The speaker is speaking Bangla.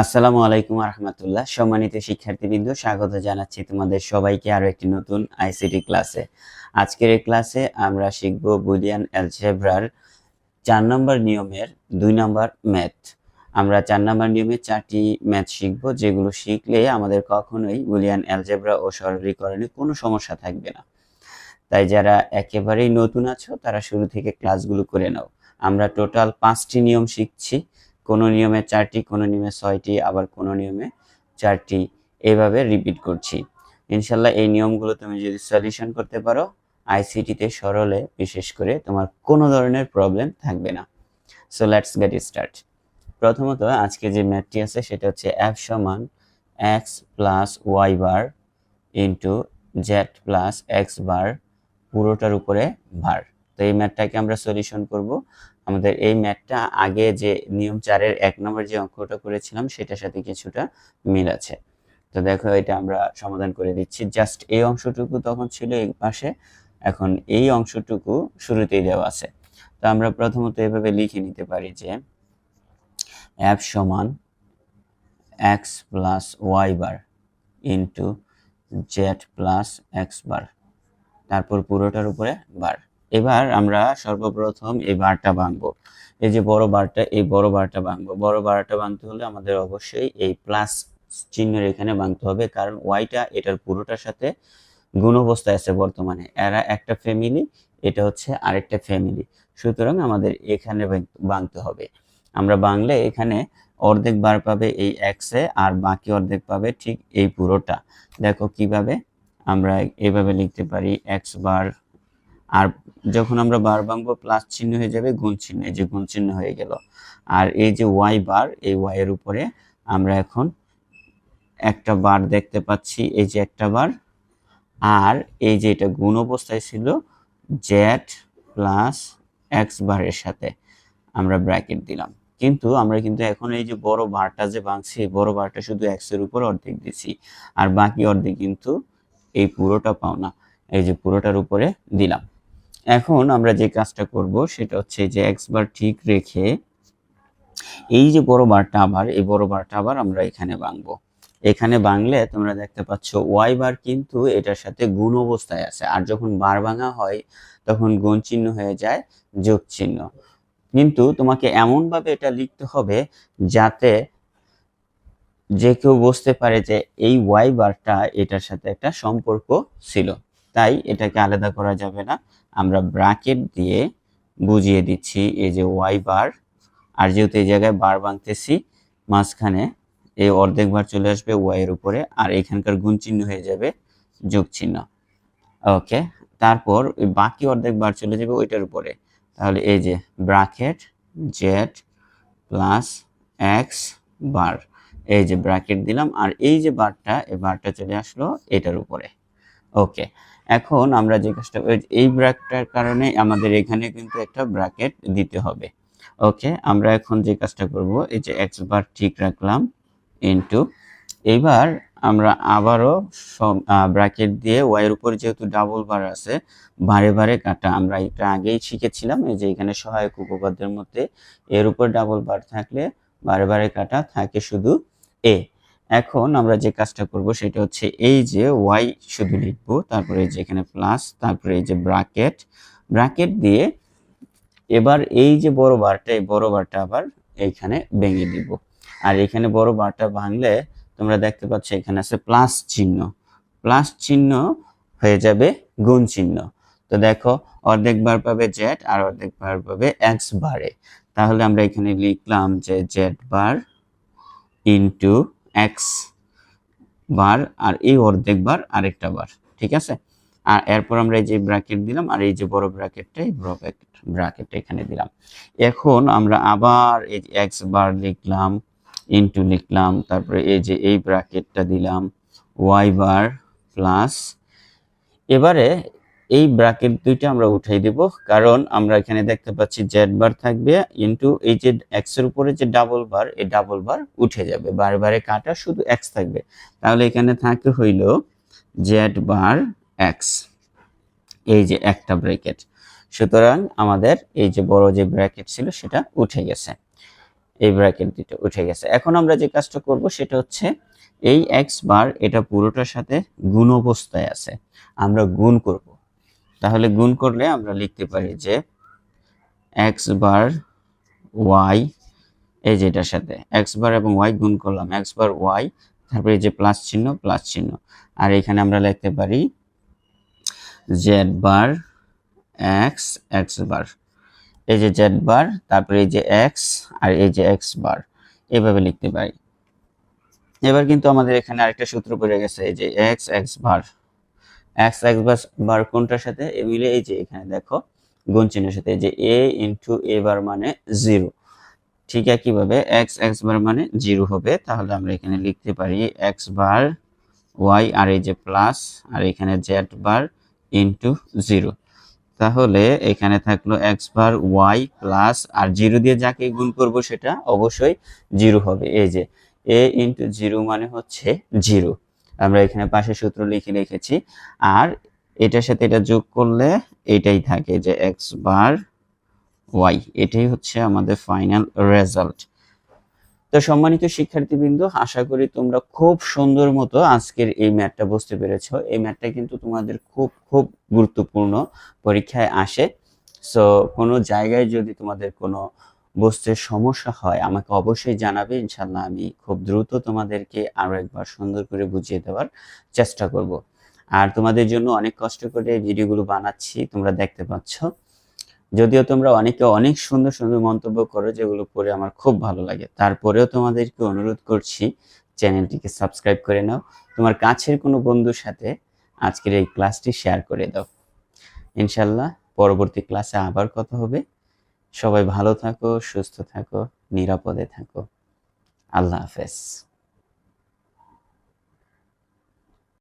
আসসালামু আলাইকুম রহমতুল্লাহ সম্মানিত শিক্ষার্থীবৃন্দ, স্বাগত জানাচ্ছি তোমাদের সবাইকে আরও একটি নতুন আইসিটি ক্লাসে। আজকের এই ক্লাসে আমরা শিখব বুলিয়ান অ্যালজেব্রার চার নম্বর নিয়মের দুই নম্বর ম্যাথ। আমরা চার নম্বর নিয়মে চারটি ম্যাথ শিখব, যেগুলো শিখলে আমাদের কখনোই বুলিয়ান অ্যালজেব্রা ও সরলীকরণে কোনো সমস্যা থাকবে না। তাই যারা একেবারেই নতুন আছো, তারা শুরু থেকে ক্লাসগুলো করে নাও। আমরা টোটাল পাঁচটি নিয়ম শিখছি। কোনো নিয়মে চারটি, কোনো নিয়মে ছয়টি, আবার কোনো নিয়মে চারটি। এইভাবে রিপিট করছি। ইনশাল্লাহ এই নিয়মগুলো তুমি যদি সলিউশন করতে পারো আইসিটিতে সরলে বিশেষ করে তোমার কোনো ধরনের প্রবলেম থাকবে না। সো লেটস গেট স্টার্ট প্রথমত আজকে যে ম্যাথটি আছে, সেটা হচ্ছে অ্যাপ সমান X plus Y bar into Z plus X bar পুরোটার উপরে ভার তো এই ম্যাথটাকে আমরা সলিউশন করব। আমাদের এই ম্যাথটা আগে যে নিয়ম চারের এক নম্বর যে অঙ্কটা করেছিলাম, সেটার সাথে কিছুটা মিল আছে। তো দেখো, এটা আমরা সমাধান করে দিচ্ছি। জাস্ট এই অংশটুকু তখন ছিল এই পাশে, এখন এই অংশটুকু শুরুতেই দেওয়া আছে। তো আমরা প্রথমত এভাবে লিখে নিতে পারি যে অ্যাপ সমান X plus Y bar into Z plus X bar তারপর পুরোটার উপরে বার এবার আমরা সর্বপ্রথম এই বারটা ভাঙবো এই যে বড় বারটা, এই বড় বারটা ভাঙবো বড় বারটা ভাঙতে হলে আমাদের অবশ্যই এই প্লাস চিহ্নের এখানে ভাঙতে হবে, কারণ ওয়াইটা এটার পুরোটার সাথে গুণ অবস্থায় আছে বর্তমানে। এরা একটা ফ্যামিলি এটা হচ্ছে আরেকটা ফ্যামিলি সুতরাং আমাদের এখানে ভাঙতে হবে। আমরা বাংলে এখানে অর্ধেক বার পাবে এই এক্সে আর বাকি অর্ধেক পাবে ঠিক এই পুরোটা। দেখো কীভাবে আমরা এইভাবে লিখতে পারি এক্স বার আর যখন আমরা বার ভাঙবো প্লাস চিহ্ন হয়ে যাবে গুণ চিহ্ন, এই যে গুণ চিহ্ন হয়ে গেল। আর এই যে ওয়াই বার, এই ওয়াই এর উপরে আমরা এখন একটা বার দেখতে পাচ্ছি, এই যে একটা বার। আর এই যে এটা গুণ অবস্থায় ছিল জেড প্লাস এক্স বারের সাথে আমরা ব্র্যাকেট দিলাম। কিন্তু আমরা কিন্তু এখন এই যে বড় বারটা যে ভাঙছি এই বড় বারটা শুধু এক্সের উপর অর্ধেক দিছি। আর বাকি অর্ধেক কিন্তু এই পুরোটা পাও না এই যে পুরোটার উপরে দিলাম। এখন আমরা যে কাজটা করব সেটা হচ্ছে যে এক্স বার ঠিক রেখে এই যে বড় বারটা আবার, এই বড় বারটা আবার আমরা এখানে ভাঙবো এখানে বাংলে তোমরা দেখতে পাচ্ছ ওয়াই বার কিন্তু এটার সাথে গুণ অবস্থায় আছে। আর যখন বার ভাঙা হয়, তখন গুণ চিহ্ন হয়ে যায়, যোগ চিহ্ন। কিন্তু তোমাকে এমনভাবে এটা লিখতে হবে যাতে যে কেউ বুঝতে পারে যে এই ওয়াই বারটা এটার সাথে একটা সম্পর্ক ছিল। তাই এটাকে আলাদা করা যাবে না। আমরা ব্রাকেট দিয়ে বুঝিয়ে দিচ্ছি এই যে ওয়াই বার আর যেহেতু এই জায়গায় বার ভাঙতেছি মাঝখানে এই অর্ধেক বার চলে আসবে ওয়াইয়ের উপরে, আর এখানকার গুণ চিহ্ন হয়ে যাবে যোগ চিহ্ন। ওকে, তারপর বাকি অর্ধেক বার চলে যাবে ওইটার উপরে। তাহলে এই যে bracket Z plus X bar এই যে ব্র্যাকেট দিলাম, আর এই যে বারটা এই বারটা চলে আসলো এটার উপরে। ওকে এখন আমরা যে কাজটা এই ব্র্যাকটার কারণে আমাদের এখানে কিন্তু একটা ব্র্যাকেট দিতে হবে। ওকে আমরা এখন যে কাজটা করব, এই যে এক্স বার ঠিক রাখলাম ইনটু এবার আমরা আবারও ব্র্যাকেট দিয়ে ওয়াইয়ের উপর যেহেতু ডাবল বার আছে, বারে বারে কাটা। আমরা এটা আগেই শিখেছিলাম, এই যে এখানে সহায়ক উপপাদ্যের মধ্যে এর উপর ডাবল বার থাকলে বারে বারে কাটা থাকে শুধু এ এখন আমরা যে কাজটা করব সেটা হচ্ছে এই যে ওয়াই শুধু লিখব, তারপরে যে এখানে প্লাস তারপরে এই যে ব্রাকেট ব্রাকেট দিয়ে এবার এই যে বড় বারটা, এই বড় বারটা আবার এইখানে ভেঙে দিব। আর এখানে বড় বারটা ভাঙলে তোমরা দেখতে পাচ্ছ এখানে আছে প্লাস চিহ্ন। প্লাস চিহ্ন হয়ে যাবে গুণ চিহ্ন। তো দেখো, অর্ধেক বার পাবে জেড আর অর্ধেক বার পাবে এক্স বারে তাহলে আমরা এখানে লিখলাম যে Z bar into X bar আর এই অর্ধেক বার আরেকটা বার, ঠিক আছে? আর এরপর আমরা এই যে ব্র্যাকেট দিলাম আর এই যে বড় ব্র্যাকেটটা এই বড় ব্র্যাকেটটা এখানে দিলাম। এখন আমরা আবার এই যে এক্স বার লিখলাম ইন্টু লিখলাম, তারপরে এই যে এই ব্র্যাকেটটা দিলাম ওয়াই বার প্লাস এবারে এই ব্র্যাকেট দুইটা আমরা উঠাই দিব, কারণ আমরা এখানে দেখতে পাচ্ছি জেড বার থাকবে ইন্টু এই যে এক্সের উপরে যে ডাবল বার এই ডাবল বার উঠে যাবে। বারে বারে কাটা শুধু এক্স থাকবে। তাহলে এখানে থাকে হইল জেড বার এক্স এই যে একটা ব্র্যাকেট সুতরাং আমাদের এই যে বড় যে ব্র্যাকেট ছিল সেটা উঠে গেছে। এই ব্র্যাকেট দুটো উঠে গেছে। এখন আমরা যে কাজটা করব সেটা হচ্ছে এই এক্স বার এটা পুরোটার সাথে গুণ অবস্থায় আছে। আমরা গুণ করব। তাহলে গুণ করলে আমরা লিখতে পারি যে এক্স বার ওয়াই এই যে এটার সাথে এক্স বার এবং ওয়াই গুণ করলাম এক্স বার ওয়াই তারপরে এই যে প্লাস চিহ্ন প্লাস চিহ্ন। আর এখানে আমরা লিখতে পারি Z bar X X bar এই যে জেড বার তারপরে এই যে এক্স আর এই যে এক্স বার এভাবে লিখতে পারি। এবার কিন্তু আমাদের এখানে আরেকটা সূত্র পড়ে গেছে, এই যে X X bar X X bar কোনটার সাথে এ মিলে এই যে এখানে দেখো, গুণ চিহ্নের সাথে যে এ ইন্টু এ বার মানে জিরো ঠিক একইভাবে এক্স এক্স বার মানে জিরো হবে, তাহলে আমরা এখানে লিখতে পারি এক্স বার ওয়াই আর এই যে প্লাস আর এখানে জেড বার ইন্টু জিরো তাহলে এখানে থাকল এক্স বার ওয়াই প্লাস আর জিরো দিয়ে যাকে গুণ করব সেটা অবশ্যই জিরো হবে। এই যে এ ইন্টু জিরো মানে হচ্ছে জিরো আমরা এখানে পাশে সূত্র লিখে রেখেছি। আর এটার সাথে এটা যোগ করলে এটাই থাকে যে এক্স বার ওয়াই এটাই হচ্ছে আমাদের ফাইনাল রেজাল্ট তো সম্মানিত শিক্ষার্থীবৃন্দ, আশা করি তোমরা খুব সুন্দর মতো আজকের এই ম্যাথটা বুঝতে পেরেছ। এই ম্যাথটা কিন্তু তোমাদের খুব খুব গুরুত্বপূর্ণ পরীক্ষায় আসে। সো কোনো জায়গায় যদি তোমাদের কোনো বুঝতে সমস্যা হয়, আমাকে অবশ্যই জানাবে। ইনশাল্লাহ আমি খুব দ্রুত তোমাদেরকে আরও একবার সুন্দর করে বুঝিয়ে দেওয়ার চেষ্টা করব। আর তোমাদের জন্য অনেক কষ্ট করে ভিডিওগুলো বানাচ্ছি, তোমরা দেখতে পাচ্ছ। যদিও তোমরা অনেকে অনেক সুন্দর সুন্দর মন্তব্য করো, যেগুলো পড়ে আমার খুব ভালো লাগে। তারপরেও তোমাদেরকে অনুরোধ করছি, চ্যানেলটিকে সাবস্ক্রাইব করে নাও। তোমার কাছের কোনো বন্ধুর সাথে আজকের এই ক্লাসটি শেয়ার করে দাও। ইনশাল্লাহ পরবর্তী ক্লাসে আবার কথা হবে। সবাই ভালো থাকো সুস্থ থাকো নিরাপদে থাকো। আল্লাহ হাফেজ।